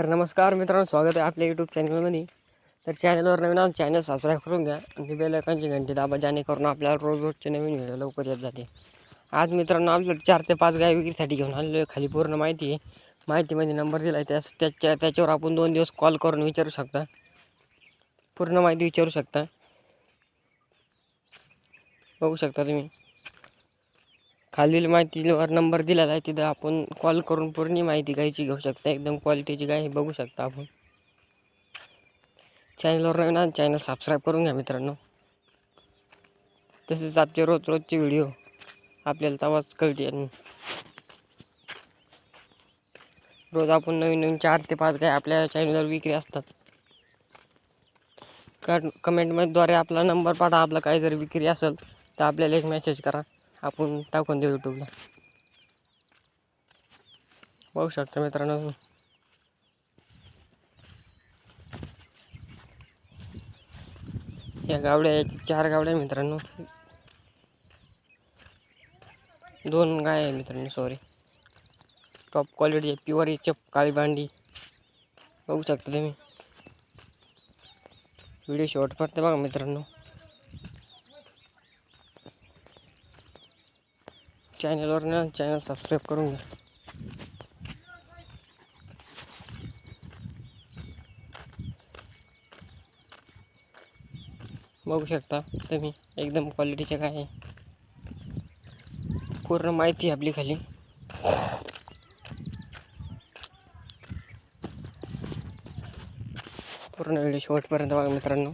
तर नमस्कार मित्रांनो स्वागत आहे आपल्या यूट्यूब चॅनलमध्ये तर चॅनलवर नवीन आहोत चॅनल सबस्क्राईब करून घ्या आणि बेल आयकॉनची घंटी दाबा जेणेकरून आपल्याला रोज रोजचे नवीन व्हिडिओ लवकर येत जाते आज मित्रांनो आपलं चार ते पाच गाय विक्रीसाठी घेऊन आलेलो आहे. खाली पूर्ण माहिती आहे. माहितीमध्ये नंबर दिला आहे त्यास त्याच्या त्याच्यावर आपण दोन दिवस कॉल करून विचारू शकता. पूर्ण माहिती विचारू शकता. बघू शकता तुम्ही. खालील माहितीवर नंबर दिलेला आहे तिथं आपण कॉल करून पूर्ण माहिती गायची घेऊ शकता. एकदम क्वालिटीची गाय बघू शकता आपण. चॅनलवर नवीन आणि चॅनल सबस्क्राईब करून घ्या मित्रांनो. तसेच आपचे रोज रोजचे व्हिडिओ आपल्याला तवाच कळते रोज आपण नवीन नवीन चार ते पाच गाय आपल्या चॅनलवर विक्री असतात. कमेंटमध्येद्वारे आपला नंबर पाठवा आपला काही जर विक्री असेल तर आपल्याला एक मेसेज करा. आपण टाकून देऊ यूट्यूबला पाहू शकता मित्रांनो. या गावड्या चार गावड्या आहे मित्रांनो. दोन गाय आहे मित्रांनो सॉरी टॉप क्वालिटी प्युअर चप काळी भांडी. बघू शकता तुम्ही. व्हिडिओ शेवटपर्यंत बघा मित्रांनो. चॅनलवर ना चॅनल सबस्क्राईब करून घ्या. बघू शकता तुम्ही एकदम क्वालिटीचे काय आहे. पूर्ण माहिती आपली खाली. पूर्ण व्हिडिओ शेवटपर्यंत बघा मित्रांनो.